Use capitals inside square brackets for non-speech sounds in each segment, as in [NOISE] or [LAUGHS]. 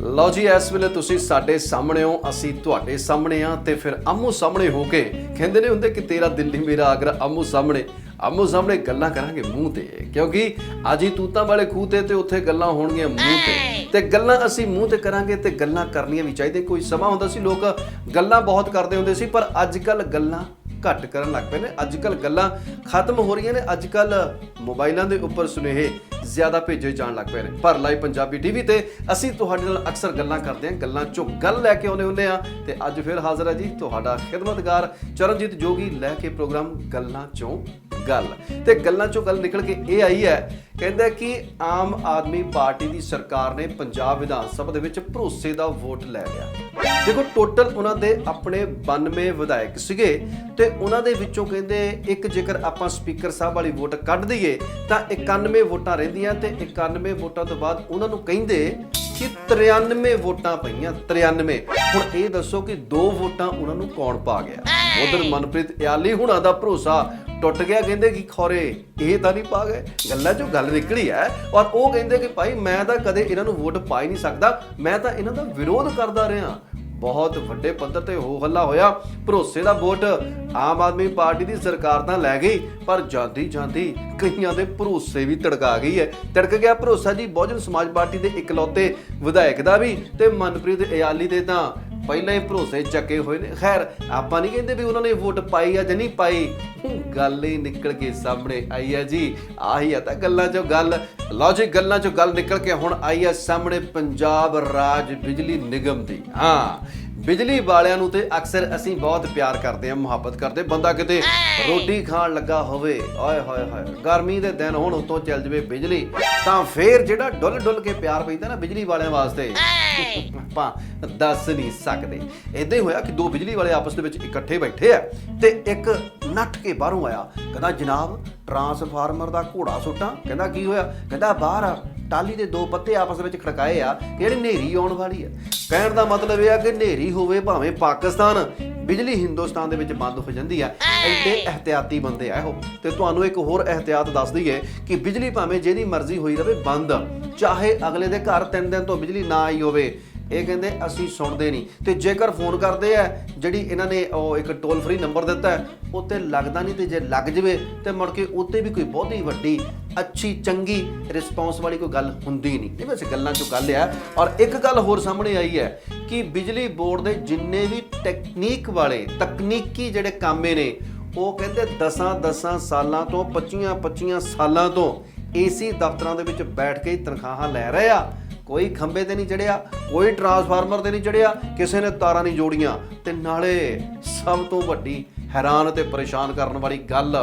ਲਓ ਜੀ ਇਸ ਵੇਲੇ ਤੁਸੀਂ ਸਾਡੇ ਸਾਹਮਣੇ ਹੋ ਅਸੀਂ ਤੁਹਾਡੇ ਸਾਹਮਣੇ ਆ ਤੇ ਫਿਰ ਆਮੋ ਸਾਹਮਣੇ ਹੋ ਕੇ ਕਹਿੰਦੇ ਨੇ ਹੁੰਦੇ ਕਿ ਤੇਰਾ ਦਿਲ ਮੇਰਾ ਆਗਰਾ ਆਮੋ ਸਾਹਮਣੇ। ਆਮੋ ਸਾਹਮਣੇ ਗੱਲਾਂ ਕਰਾਂਗੇ ਮੂੰਹ ਤੇ ਕਿਉਂਕਿ ਅੱਜ ਹੀ ਤੂਤਾਂ ਵਾਲੇ ਖੂਹ ਤੇ ਤੇ ਉੱਥੇ ਗੱਲਾਂ ਹੋਣਗੀਆਂ ਮੂੰਹ ਤੇ। ਤੇ ਗੱਲਾਂ ਅਸੀਂ ਮੂੰਹ ਤੇ ਕਰਾਂਗੇ ਤੇ ਗੱਲਾਂ ਕਰਨੀਆਂ ਵੀ ਚਾਹੀਦੇ ਕੋਈ ਸਮਾਂ ਹੁੰਦਾ ਸੀ ਲੋਕ ਗੱਲਾਂ ਬਹੁਤ ਕਰਦੇ ਹੁੰਦੇ ਸੀ ਪਰ ਅੱਜ ਕੱਲ ਗੱਲਾਂ ਘੱਟ ਕਰਨ ਲੱਗ ਪਏ ਨੇ। ਅੱਜ ਕੱਲ ਗੱਲਾਂ ਖਤਮ ਹੋ ਰਹੀਆਂ ਨੇ। ਅੱਜ ਕੱਲ ਮੋਬਾਈਲਾਂ ਦੇ ਉੱਪਰ ਸੁਨੇਹੇ ਜ਼ਿਆਦਾ ਭੇਜੇ ਜਾਣ ਲੱਗ ਪਏ ਨੇ। ਪਰ ਲਾਈਵ ਪੰਜਾਬੀ ਟੀਵੀ ਤੇ ਅਸੀਂ ਤੁਹਾਡੇ ਨਾਲ ਅਕਸਰ ਗੱਲਾਂ ਕਰਦੇ ਹਾਂ। ਗੱਲਾਂ ਚੋਂ ਗੱਲ ਲੈ ਕੇ ਆਉਂਦੇ ਹੁੰਦੇ ਆ ਤੇ ਅੱਜ ਫਿਰ ਹਾਜ਼ਰ ਹੈ ਜੀ ਤੁਹਾਡਾ ਖਿਦਮਤਗਾਰ ਚਰਨਜੀਤ ਜੋਗੀ। ਲੈ ਕੇ ਪ੍ਰੋਗਰਾਮ ਗੱਲਾਂ ਚੋਂ ਗੱਲ। ਤੇ ਗੱਲਾਂ ਚੋਂ ਗੱਲ ਨਿਕਲ ਕੇ ਇਹ ਆਈ ਹੈ ਕਹਿੰਦਾ ਕਿ ਆਮ ਆਦਮੀ ਪਾਰਟੀ ਦੀ ਸਰਕਾਰ ਨੇ ਪੰਜਾਬ ਵਿਧਾਨ ਸਭਾ ਦੇ ਵਿੱਚ ਭਰੋਸੇ ਦਾ ਵੋਟ ਲੈ ਲਿਆ। ਦੇਖੋ ਟੋਟਲ ਉਹਨਾਂ ਦੇ ਆਪਣੇ 92 ਵਿਧਾਇਕ ਸੀਗੇ ਤੇ ਉਹਨਾਂ ਦੇ ਵਿੱਚੋਂ ਕਹਿੰਦੇ ਇੱਕ ਜੇਕਰ ਆਪਾਂ ਸਪੀਕਰ ਸਾਹਿਬ ਵਾਲੀ ਵੋਟ ਕੱਢ ਦਈਏ ਤਾਂ 91 ਵੋਟਾਂ ਰਹਿੰਦੀਆਂ ਤੇ 91 ਵੋਟਾਂ ਤੋਂ ਬਾਅਦ ਉਹਨਾਂ ਨੂੰ ਕਹਿੰਦੇ ਕਿ 93 ਵੋਟਾਂ ਪਈਆਂ 93 ਹੁਣ ਇਹ ਦੱਸੋ ਕਿ ਦੋ ਵੋਟਾਂ ਉਹਨਾਂ ਨੂੰ ਕੌਣ ਪਾ ਗਿਆ? ਉਧਰ ਮਨਪ੍ਰੀਤ ਇਆਲੀ ਹੁਣਾਂ ਦਾ ਭਰੋਸਾ ਟੁੱਟ ਗਿਆ, ਕਹਿੰਦੇ ਕਿ ਖੋਰੇ, ਇਹ ਤਾਂ ਨਹੀਂ ਪਾ ਗਏ। ਗੱਲਾਂ ਚੋਂ ਗੱਲ ਨਿਕਲੀ ਹੈ, ਔਰ ਉਹ ਕਹਿੰਦੇ ਕਿ ਭਾਈ ਮੈਂ ਤਾਂ ਕਦੇ ਇਹਨਾਂ ਨੂੰ ਵੋਟ ਪਾ ਹੀ ਨਹੀਂ ਸਕਦਾ, ਮੈਂ ਤਾਂ ਇਹਨਾਂ ਦਾ ਵਿਰੋਧ ਕਰਦਾ ਰਿਹਾ। ਬਹੁਤ ਵੱਡੇ ਪੱਧਰ ਤੇ ਹੋ ਹੱਲਾ ਹੋਇਆ, ਭਰੋਸੇ ਦਾ ਵੋਟ ਆਮ ਆਦਮੀ ਪਾਰਟੀ ਦੀ ਸਰਕਾਰ ਤਾਂ ਲੈ ਗਈ, ਪਰ ਜਾਂਦੀ ਜਾਂਦੀ ਕਈਆਂ ਦੇ ਭਰੋਸੇ ਵੀ ਤੜਕਾ ਗਈ ਹੈ। ਤੜਕ ਗਿਆ ਭਰੋਸਾ ਜੀ, ਬਹੁਜਨ ਸਮਾਜ ਪਾਰਟੀ ਦੇ ਇਕਲੌਤੇ ਵਿਧਾਇਕ ਦਾ ਵੀ ਤੇ ਮਨਪ੍ਰੀਤ ਇਆਲੀ ਦੇ ਤਾਂ। ਪਹਿਲਾਂ ਹੀ ਭਰੋਸੇ ਚੱਕੇ ਹੋਏ ਨੇ। ਖੈਰ, ਆਪਾਂ ਨਹੀਂ ਕਹਿੰਦੇ ਵੀ ਉਹਨਾਂ ਨੇ ਵੋਟ ਪਾਈ ਆ ਜਾਂ ਨਹੀਂ ਪਾਈ। ਗੱਲ ਹੀ ਨਿਕਲ ਕੇ ਸਾਹਮਣੇ ਆਈ ਆ ਜੀ। ਆਹੀ ਆ ਤਾਂ ਗੱਲਾਂ ਚੋਂ ਗੱਲ। ਲਓ ਜੀ, ਗੱਲਾਂ ਚੋਂ ਗੱਲ ਨਿਕਲ ਕੇ ਹੁਣ ਆਈ ਆ ਸਾਹਮਣੇ ਪੰਜਾਬ ਰਾਜ ਬਿਜਲੀ ਨਿਗਮ ਦੀ। ਹਾਂ ਬਿਜਲੀ ਵਾਲਿਆਂ ਨੂੰ ਤੇ ਅਕਸਰ ਅਸੀਂ ਬਹੁਤ ਪਿਆਰ ਕਰਦੇ ਹਾਂ ਮੁਹੱਬਤ ਕਰਦੇ ਬੰਦਾ ਕਿਤੇ ਰੋਟੀ ਖਾਣ ਲੱਗਾ ਹੋਵੇ ਓਏ ਹੋਏ ਹੋਏ ਗਰਮੀ ਦੇ ਦਿਨ ਹੁਣ ਉਤੋਂ ਚੱਲ ਜਵੇ ਬਿਜਲੀ ਤਾਂ ਫੇਰ ਜਿਹੜਾ ਡੁੱਲ ਡੁੱਲ ਕੇ ਪਿਆਰ ਪੈਂਦਾ ਨਾ ਬਿਜਲੀ ਵਾਲਿਆਂ ਵਾਸਤੇ। [LAUGHS] ਆਪਾਂ ਦੱਸ ਨਹੀਂ ਸਕਦੇ। ਇਦਾਂ ਹੀ ਹੋਇਆ ਕਿ ਦੋ ਬਿਜਲੀ ਵਾਲੇ ਆਪਸ ਦੇ ਵਿੱਚ ਇਕੱਠੇ ਬੈਠੇ ਆ ਤੇ ਇੱਕ ਨੱਠ ਕੇ ਬਾਹਰੋਂ ਆਇਆ। ਕਹਿੰਦਾ ਜਨਾਬ ਟਰਾਂਸਫਾਰਮਰ ਦਾ ਘੋੜਾ ਸੁੱਟਾਂ। ਕਹਿੰਦਾ ਕੀ ਹੋਇਆ? ਕਹਿੰਦਾ ਬਾਹਰ ਆ। ਟਾਲੀ ਦੇ ਦੋ ਪੱਤੇ ਆਪਸ ਵਿੱਚ ਖੜਕਾਏ ਆ ਕਿ ਜਿਹੜੀ ਹਨੇਰੀ ਆਉਣ ਵਾਲੀ ਆ। ਕਹਿਣ ਦਾ ਮਤਲਬ ਇਹ ਆ ਕਿ ਹਨੇਰੀ ਹੋਵੇ ਭਾਵੇਂ ਪਾਕਿਸਤਾਨ, ਬਿਜਲੀ ਹਿੰਦੁਸਤਾਨ ਦੇ ਵਿੱਚ ਬੰਦ ਹੋ ਜਾਂਦੀ ਆ। ਐਡੇ ਇhtiyati ਬੰਦੇ ਆ ਉਹ ਤੇ ਤੁਹਾਨੂੰ ਇੱਕ ਹੋਰ ਇhtiyat ਦੱਸ ਦਈਏ ਕਿ ਬਿਜਲੀ ਭਾਵੇਂ ਜਿਹਦੀ ਮਰਜ਼ੀ ਹੋਈ ਰਵੇ ਬੰਦ। ਚਾਹੇ ਅਗਲੇ ਦੇ ਘਰ ਤਿੰਨ ਦਿਨ ਤੋਂ ਬਿਜਲੀ ਨਾ ਆਈ ਹੋਵੇ ਇਹ ਕਹਿੰਦੇ ਅਸੀਂ ਸੁਣਦੇ ਨਹੀਂ। ਤੇ ਜੇਕਰ ਫੋਨ ਕਰਦੇ ਆ, ਜਿਹੜੀ ਇਹਨਾਂ ਨੇ ਉਹ ਇੱਕ ਟੋਲ ਫ੍ਰੀ ਨੰਬਰ ਦਿੱਤਾ ਹੈ ਉੱਤੇ ਲੱਗਦਾ ਨਹੀਂ ਤੇ ਜੇ ਲੱਗ ਜਵੇ, ਤੇ ਮੁੜ ਕੇ ਉੱਤੇ ਵੀ ਕੋਈ ਬਹੁਤੀ ਵੱਡੀ, ਅੱਛੀ, ਚੰਗੀ ਰਿਸਪੌਂਸ ਵਾਲੀ ਕੋਈ ਗੱਲ ਹੁੰਦੀ ਨਹੀਂ। ਇਹ ਵੈਸੇ ਗੱਲਾਂ ਚੋਂ ਗੱਲ ਆ ਔਰ ਇੱਕ ਗੱਲ ਹੋਰ ਸਾਹਮਣੇ ਆਈ ਹੈ ਕਿ ਬਿਜਲੀ ਬੋਰਡ ਦੇ ਜਿੰਨੇ ਵੀ ਟੈਕਨੀਕ ਵਾਲੇ, ਤਕਨੀਕੀ ਜਿਹੜੇ ਕਾਮੇ ਨੇ, ਉਹ ਕਹਿੰਦੇ 10-10 ਸਾਲਾਂ ਤੋਂ 25-25 ਸਾਲਾਂ ਤੋਂ ਏਸੀ ਦਫ਼ਤਰਾਂ ਦੇ ਵਿੱਚ ਬੈਠ ਕੇ ਤਨਖਾਹਾਂ ਲੈ ਰਹੇ ਆ। ਕੋਈ ਖੰਬੇ ਤੇ ਨਹੀਂ ਚੜਿਆ, ਕੋਈ ਟਰਾਂਸਫਾਰਮਰ ਤੇ ਨਹੀਂ ਚੜਿਆ, ਕਿਸੇ ਨੇ ਤਾਰਾਂ ਨਹੀਂ ਜੋੜੀਆਂ। ਤੇ ਨਾਲੇ ਸਭ ਤੋਂ ਵੱਡੀ ਹੈਰਾਨ ਤੇ ਪਰੇਸ਼ਾਨ ਕਰਨ ਵਾਲੀ ਗੱਲ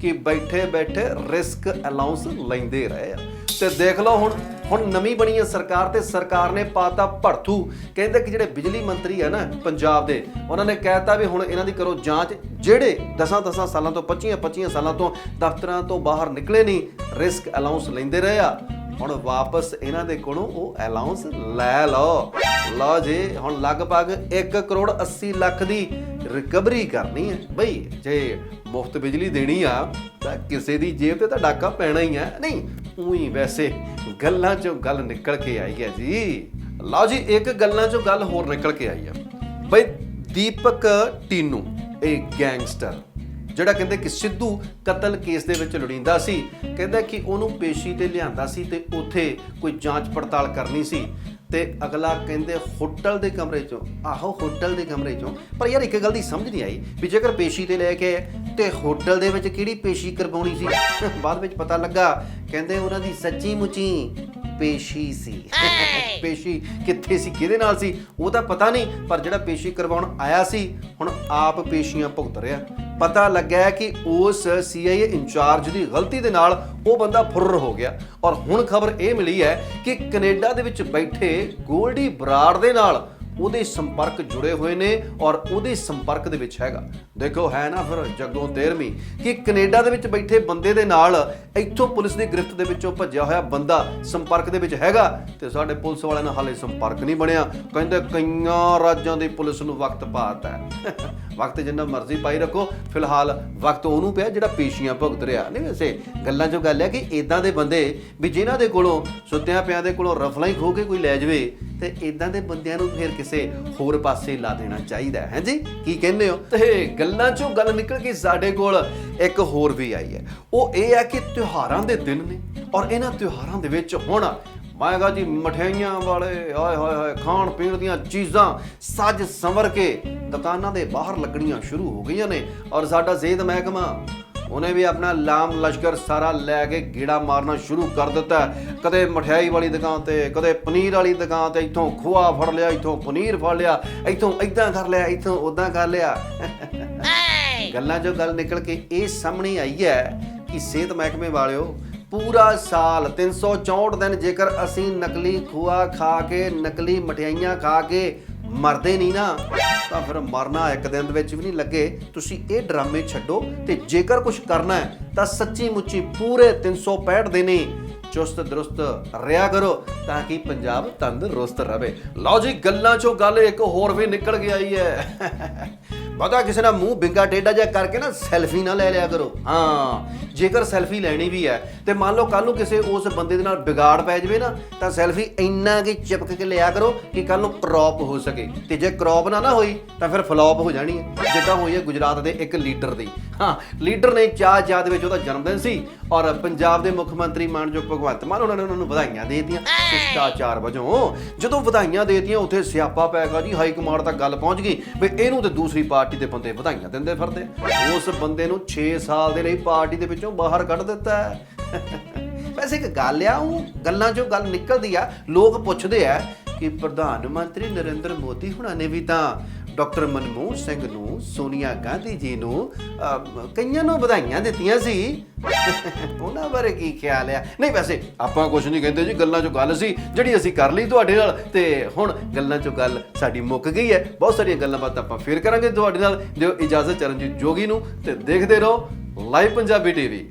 ਕਿ ਬੈਠੇ ਬੈਠੇ ਰਿਸਕ ਅਲਾਉਂਸ ਲੈਂਦੇ ਰਹੇ ਆ। ਤੇ ਦੇਖ ਲਓ ਹੁਣ ਹੁਣ ਨਵੀਂ ਬਣੀ ਹੈ ਸਰਕਾਰ ਤੇ ਸਰਕਾਰ ਨੇ ਪਾਤਾ ਭੜਥੂ। ਕਹਿੰਦੇ ਕਿ ਜਿਹੜੇ ਬਿਜਲੀ ਮੰਤਰੀ ਹੈ ਨਾ ਪੰਜਾਬ ਦੇ, ਉਹਨਾਂ ਨੇ ਕਹਿਤਾ ਵੀ ਹੁਣ ਇਹਨਾਂ ਦੀ ਕਰੋ ਜਾਂਚ, ਜਿਹੜੇ 10-10 ਸਾਲਾਂ ਤੋਂ 25-25 ਸਾਲਾਂ ਤੋਂ ਦਫ਼ਤਰਾਂ ਤੋਂ ਬਾਹਰ ਨਿਕਲੇ ਨਹੀਂ, ਰਿਸਕ ਅਲਾਉਂਸ ਲੈਂਦੇ ਰਹੇ ਆ। ਹੁਣ ਵਾਪਸ ਇਹਨਾਂ ਦੇ ਕੋਲੋਂ ਉਹ ਅਲਾਉਂਸ ਲੈ ਲਓ। ਲਓ ਜੀ, ਹੁਣ ਲਗਭਗ 1 ਕਰੋੜ 80 ਲੱਖ ਦੀ ਰਿਕਵਰੀ ਕਰਨੀ ਹੈ। ਬਈ, ਜੇ ਮੁਫਤ ਬਿਜਲੀ ਦੇਣੀ ਆ, ਤਾਂ ਕਿਸੇ ਦੀ ਜੇਬ ਤੇ ਤਾਂ ਡਾਕਾ ਪੈਣਾ ਹੀ ਹੈ ਨਹੀਂ, ਉਹੀ ਵੈਸੇ ਗੱਲਾਂ ਚੋਂ ਗੱਲ ਨਿਕਲ ਕੇ ਆਈ ਹੈ ਜੀ। ਲਓ ਜੀ, ਇੱਕ ਗੱਲਾਂ ਚੋਂ ਗੱਲ ਹੋਰ ਨਿਕਲ ਕੇ ਆਈ ਆ। ਬਈ, ਦੀਪਕ ਟੀਨੂ, ਇਹ ਗੈਂਗਸਟਰ ਜਿਹੜਾ ਕਹਿੰਦੇ ਕਿ ਸਿੱਧੂ ਕਤਲ ਕੇਸ ਦੇ ਵਿੱਚ ਲੁੜੀਂਦਾ ਸੀ ਕਹਿੰਦਾ ਕਿ ਉਹਨੂੰ ਪੇਸ਼ੀ ਤੇ ਲਿਆਂਦਾ ਸੀ ਤੇ ਉੱਥੇ ਕੋਈ ਜਾਂਚ ਪੜਤਾਲ ਕਰਨੀ ਸੀ। ਤੇ ਅਗਲਾ ਕਹਿੰਦੇ ਹੋਟਲ ਦੇ ਕਮਰੇ ਚੋਂ ਆਹੋ ਹੋਟਲ ਦੇ ਕਮਰੇ ਚੋਂ। ਪਰ ਯਾਰ ਇੱਕ ਗੱਲ ਦੀ ਸਮਝ ਨਹੀਂ ਆਈ ਵੀ ਜੇਕਰ ਪੇਸ਼ੀ ਤੇ ਲੈ ਕੇ ਤੇ ਹੋਟਲ ਦੇ ਵਿੱਚ ਕਿਹੜੀ ਪੇਸ਼ੀ ਕਰਵਾਉਣੀ ਸੀ? ਬਾਅਦ ਵਿੱਚ ਪਤਾ ਲੱਗਾ ਕਹਿੰਦੇ ਉਹਨਾਂ ਦੀ ਸੱਚੀ ਮੁੱਚੀ ਪੇਸ਼ੀ ਸੀ। ਪੇਸ਼ੀ ਕਿੱਥੇ ਸੀ ਕਿਹਦੇ ਨਾਲ ਸੀ ਉਹ ਤਾਂ ਪਤਾ ਨਹੀਂ ਪਰ ਜਿਹੜਾ ਪੇਸ਼ੀ ਕਰਵਾਉਣ ਆਇਆ ਸੀ ਹੁਣ ਆਪ ਪੇਸ਼ੀਆਂ ਭੁਗਤ ਰਿਹਾ। ਪਤਾ ਲੱਗਾ ਕਿ ਉਸ ਸੀਆਈਏ ਇੰਚਾਰਜ ਦੀ ਗਲਤੀ ਦੇ ਨਾਲ ਉਹ ਬੰਦਾ ਫੁਰਰ ਹੋ ਗਿਆ। ਔਰ ਹੁਣ ਖਬਰ ਇਹ ਮਿਲੀ ਹੈ ਕਿ ਕੈਨੇਡਾ ਦੇ ਵਿੱਚ ਬੈਠੇ ਗੋਲਡੀ ਬਰਾੜ ਦੇ ਨਾਲ ਉਹਦੇ ਸੰਪਰਕ ਜੁੜੇ ਹੋਏ ਨੇ ਔਰ ਉਹਦੇ ਸੰਪਰਕ ਦੇ ਵਿੱਚ ਹੈਗਾ। ਦੇਖੋ, ਹੈ ਨਾ ਫਿਰ ਜੱਗੋਂ 13ਵੀਂ ਕਿ ਕੈਨੇਡਾ ਦੇ ਵਿੱਚ ਬੈਠੇ ਬੰਦੇ ਦੇ ਨਾਲ ਇੱਥੋਂ ਪੁਲਿਸ ਦੀ ਗ੍ਰਿਫਤ ਦੇ ਵਿੱਚੋਂ ਭੱਜਿਆ ਹੋਇਆ ਬੰਦਾ ਸੰਪਰਕ ਦੇ ਵਿੱਚ ਹੈਗਾ ਤੇ ਸਾਡੇ ਪੁਲਿਸ ਵਾਲਿਆਂ ਨਾਲ ਹਾਲੇ ਸੰਪਰਕ ਨਹੀਂ ਬਣਿਆ। ਕਹਿੰਦੇ ਕਈਆਂ ਰਾਜਾਂ ਦੀ ਪੁਲਿਸ ਨੂੰ ਵਕਤ ਪਾਤਾ ਹੈ। [LAUGHS] ਵਕਤ ਜਿੰਨਾ ਮਰਜ਼ੀ ਪਾਈ ਰੱਖੋ। ਫਿਲਹਾਲ ਵਕਤ ਉਹਨੂੰ ਪਿਆ ਜਿਹੜਾ ਪੇਸ਼ੀਆਂ ਭੁਗਤ ਰਿਹਾ। ਨਹੀਂ ਵੈਸੇ ਗੱਲਾਂ 'ਚੋਂ ਗੱਲ ਹੈ ਕਿ ਇਦਾਂ ਦੇ ਬੰਦੇ ਵੀ ਜਿਨ੍ਹਾਂ ਦੇ ਕੋਲੋਂ ਸੁੱਤਿਆਂ ਪਿਆਂ ਦੇ ਕੋਲੋਂ ਰਫਲਾਂ ਹੀ ਖੋ ਕੇ ਕੋਈ ਲੈ ਜਾਵੇ, ਤੇ ਇਦਾਂ ਦੇ ਬੰਦਿਆਂ ਨੂੰ ਫਿਰ ਕਿਸੇ ਹੋਰ ਪਾਸੇ ਲਾ ਦੇਣਾ ਚਾਹੀਦਾ ਹੈ। ਜੀ ਕੀ ਕਹਿੰਦੇ ਹੋ? ਤੇ ਗੱਲ 'ਚੋਂ ਗੱਲ ਨਿਕਲ ਕੇ ਸਾਡੇ ਕੋਲ, ਇੱਕ ਹੋਰ ਵੀ ਆਈ ਹੈ। ਉਹ ਇਹ ਹੈ ਕਿ ਤਿਉਹਾਰਾਂ ਦੇ ਦਿਨ ਨੇ ਔਰ ਇਹਨਾਂ ਤਿਉਹਾਰਾਂ ਦੇ ਵਿੱਚ ਹੁਣ ਮੈਂ ਕਹਾ ਜੀ, ਮਠਿਆਈਆਂ ਵਾਲੇ ਆਏ ਹਾਏ ਹਾਏ, ਖਾਣ ਪੀਣ ਦੀਆਂ ਚੀਜ਼ਾਂ ਸੱਜ ਸੰਵਰ ਕੇ ਦੁਕਾਨਾਂ ਦੇ ਬਾਹਰ ਲੱਗਣੀਆਂ ਸ਼ੁਰੂ ਹੋ ਗਈਆਂ ਨੇ ਔਰ ਸਾਡਾ ਸਿਹਤ ਮਹਿਕਮਾ ਉਹਨੇ ਵੀ ਆਪਣਾ ਲਾਮ ਲਸ਼ਕਰ ਸਾਰਾ ਲੈ ਕੇ ਗੀੜਾ ਮਾਰਨਾ ਸ਼ੁਰੂ ਕਰ ਦਿੱਤਾ ਕਦੇ ਮਠਿਆਈ ਵਾਲੀ ਦੁਕਾਨ ਤੇ, ਕਦੇ ਪਨੀਰ ਵਾਲੀ ਦੁਕਾਨ ਤੇ ਇੱਥੋਂ ਖੋਆ ਫੜ ਲਿਆ, ਇੱਥੋਂ ਪਨੀਰ ਫੜ ਲਿਆ, ਇੱਥੋਂ ਇਦਾਂ ਕਰ ਲਿਆ, ਇੱਥੋਂ ਉਦਾਂ ਕਰ ਲਿਆ। ਗੱਲਾਂ ਜੋ ਗੱਲ ਨਿਕਲ ਕੇ ਇਹ ਸਾਹਮਣੇ ਆਈ ਹੈ ਕਿ ਸਿਹਤ ਮਹਿਕਮੇ ਵਾਲਿਓ, ਪੂਰਾ ਸਾਲ 364 ਦਿਨ ਜੇਕਰ ਅਸੀਂ ਨਕਲੀ ਖੋਆ ਖਾ ਕੇ, ਨਕਲੀ ਮਠਿਆਈਆਂ ਖਾ ਕੇ ਮਰਦੇ ਨਹੀਂ ਨਾ, ਤਾਂ ਫਿਰ ਮਰਨਾ ਇੱਕ ਦਿਨ ਦੇ ਵਿੱਚ ਵੀ ਨਹੀਂ ਲੱਗੇ। ਤੁਸੀਂ ਇਹ ਡਰਾਮੇ ਛੱਡੋ ਤੇ ਜੇਕਰ ਕੁਝ ਕਰਨਾ ਹੈ, ਤਾਂ ਸੱਚੀ ਮੁੱਚੀ ਪੂਰੇ 365 ਦਿਨ ਹੀ ਚੁਸਤ ਦਰੁਸਤ ਰਿਆ ਕਰੋ, ਤਾਂ ਕਿ ਪੰਜਾਬ ਤੰਦਰੁਸਤ ਰਹੇ। ਲਓ ਜੀ, ਗੱਲਾਂ ਚੋਂ ਗੱਲ ਇੱਕ ਹੋਰ ਵੀ ਨਿਕਲ ਕੇ ਆਈ ਹੈ। ਪਤਾ ਕਿਸੇ ਨਾਲ ਮੂੰਹ ਬਿੰਗਾ ਟੇਡਾ ਜਿਹਾ ਕਰਕੇ ਨਾ ਸੈਲਫੀ ਨਾ ਲੈ ਲਿਆ ਕਰੋ। ਹਾਂ ਜੇਕਰ ਸੈਲਫੀ ਲੈਣੀ ਵੀ ਹੈ ਤੇ ਮੰਨ ਲਓ ਕੱਲ ਨੂੰ ਕਿਸੇ ਉਸ ਬੰਦੇ ਦੇ ਨਾਲ ਵਿਗਾੜ ਪੈ ਜਾਵੇ ਨਾ ਤਾਂ ਸੈਲਫੀ ਇੰਨਾ ਕਿ ਚਿਪਕ ਕੇ ਲਿਆ ਕਰੋ ਕਿ ਕੱਲ ਨੂੰ ਕ੍ਰੌਪ ਹੋ ਸਕੇ। ਤੇ ਜੇ ਕ੍ਰੌਪ ਨਾ ਨਾ ਹੋਈ ਤਾਂ ਫਿਰ ਫਲॉप ਹੋ ਜਾਣੀ ਹੈ। ਜਿੱਦਾਂ ਹੋਈ ਹੈ ਗੁਜਰਾਤ ਦੇ ਇੱਕ ਲੀਡਰ ਦੀ। ਹਾਂ ਲੀਡਰ ਨੇ ਚਾਹ ਚਾਹ ਦੇ ਵਿੱਚ ਉਹਦਾ ਜਨਮ ਦਿਨ ਸੀ ਔਰ ਪੰਜਾਬ ਦੇ ਮੁੱਖ ਮੰਤਰੀ ਮਾਨਯੋਗ ਭਗਵੰਤ ਮਾਨ ਉਹਨਾਂ ਨੇ ਉਹਨਾਂ ਨੂੰ ਵਧਾਈਆਂ ਦੇ ਦਿੱਤੀਆਂ ਸ਼ਿਸ਼ਟਾਚਾਰ ਵਜੋਂ। ਜਦੋਂ ਵਧਾਈਆਂ ਦੇ ਦਿੱਤੀਆਂ ਉੱਥੇ ਸਿਆਪਾ ਪੈ ਗਿਆ ਜੀ ਹਾਈ ਕਮਾਂਡ ਤੱਕ ਗੱਲ ਪਹੁੰਚ ਗਈ। ਵੀ ਇਹਨੂੰ ਤੇ ਦੂਸਰੀ ਪਾਰਟੀ ਪਾਰਟੀ ਦੇ ਬੰਦੇ ਵਧਾਈਆਂ ਦਿੰਦੇ ਫਿਰਦੇ। ਉਸ ਬੰਦੇ ਨੂੰ 6 ਸਾਲ ਦੇ ਲਈ ਪਾਰਟੀ ਦੇ ਵਿੱਚੋਂ ਬਾਹਰ ਕੱਢ ਦਿੱਤਾ ਹੈ। ਵੈਸੇ ਇੱਕ ਗੱਲ ਆ, ਉਹ ਗੱਲਾਂ 'ਚੋਂ ਗੱਲ ਨਿਕਲਦੀ ਆ, ਲੋਕ ਪੁੱਛਦੇ ਆ ਕਿ ਪ੍ਰਧਾਨ ਮੰਤਰੀ ਨਰਿੰਦਰ ਮੋਦੀ ਹੁਣਾਂ ਨੇ ਵੀ ਤਾਂ ਡਾਕਟਰ ਮਨਮੋਹਨ ਸਿੰਘ ਨੂੰ, ਸੋਨੀਆ ਗਾਂਧੀ ਜੀ ਨੂੰ ਕਈਆਂ ਨੂੰ ਵਧਾਈਆਂ ਦਿੱਤੀਆਂ ਸੀ। ਉਹਨਾਂ ਬਾਰੇ ਕੀ ਖਿਆਲ ਆ? ਨਹੀਂ, ਵੈਸੇ ਆਪਾਂ ਕੁਝ ਨਹੀਂ ਕਹਿੰਦੇ ਜੀ, ਗੱਲਾਂ 'ਚੋਂ ਗੱਲ ਸੀ, ਜਿਹੜੀ ਅਸੀਂ ਕਰ ਲਈ ਤੁਹਾਡੇ ਨਾਲ, ਤੇ ਹੁਣ ਗੱਲਾਂ 'ਚੋਂ ਗੱਲ ਸਾਡੀ ਮੁੱਕ ਗਈ ਹੈ। ਬਹੁਤ ਸਾਰੀਆਂ ਗੱਲਾਂ ਬਾਤਾਂ ਆਪਾਂ ਫੇਰ ਕਰਾਂਗੇ ਤੁਹਾਡੇ ਨਾਲ। ਦਿਓ ਇਜਾਜ਼ਤ ਚਰਨਜੀਤ ਜੋਗੀ ਨੂੰ, ਤੇ ਦੇਖਦੇ ਰਹੋ ਲਾਈਵ ਪੰਜਾਬੀ ਟੀਵੀ।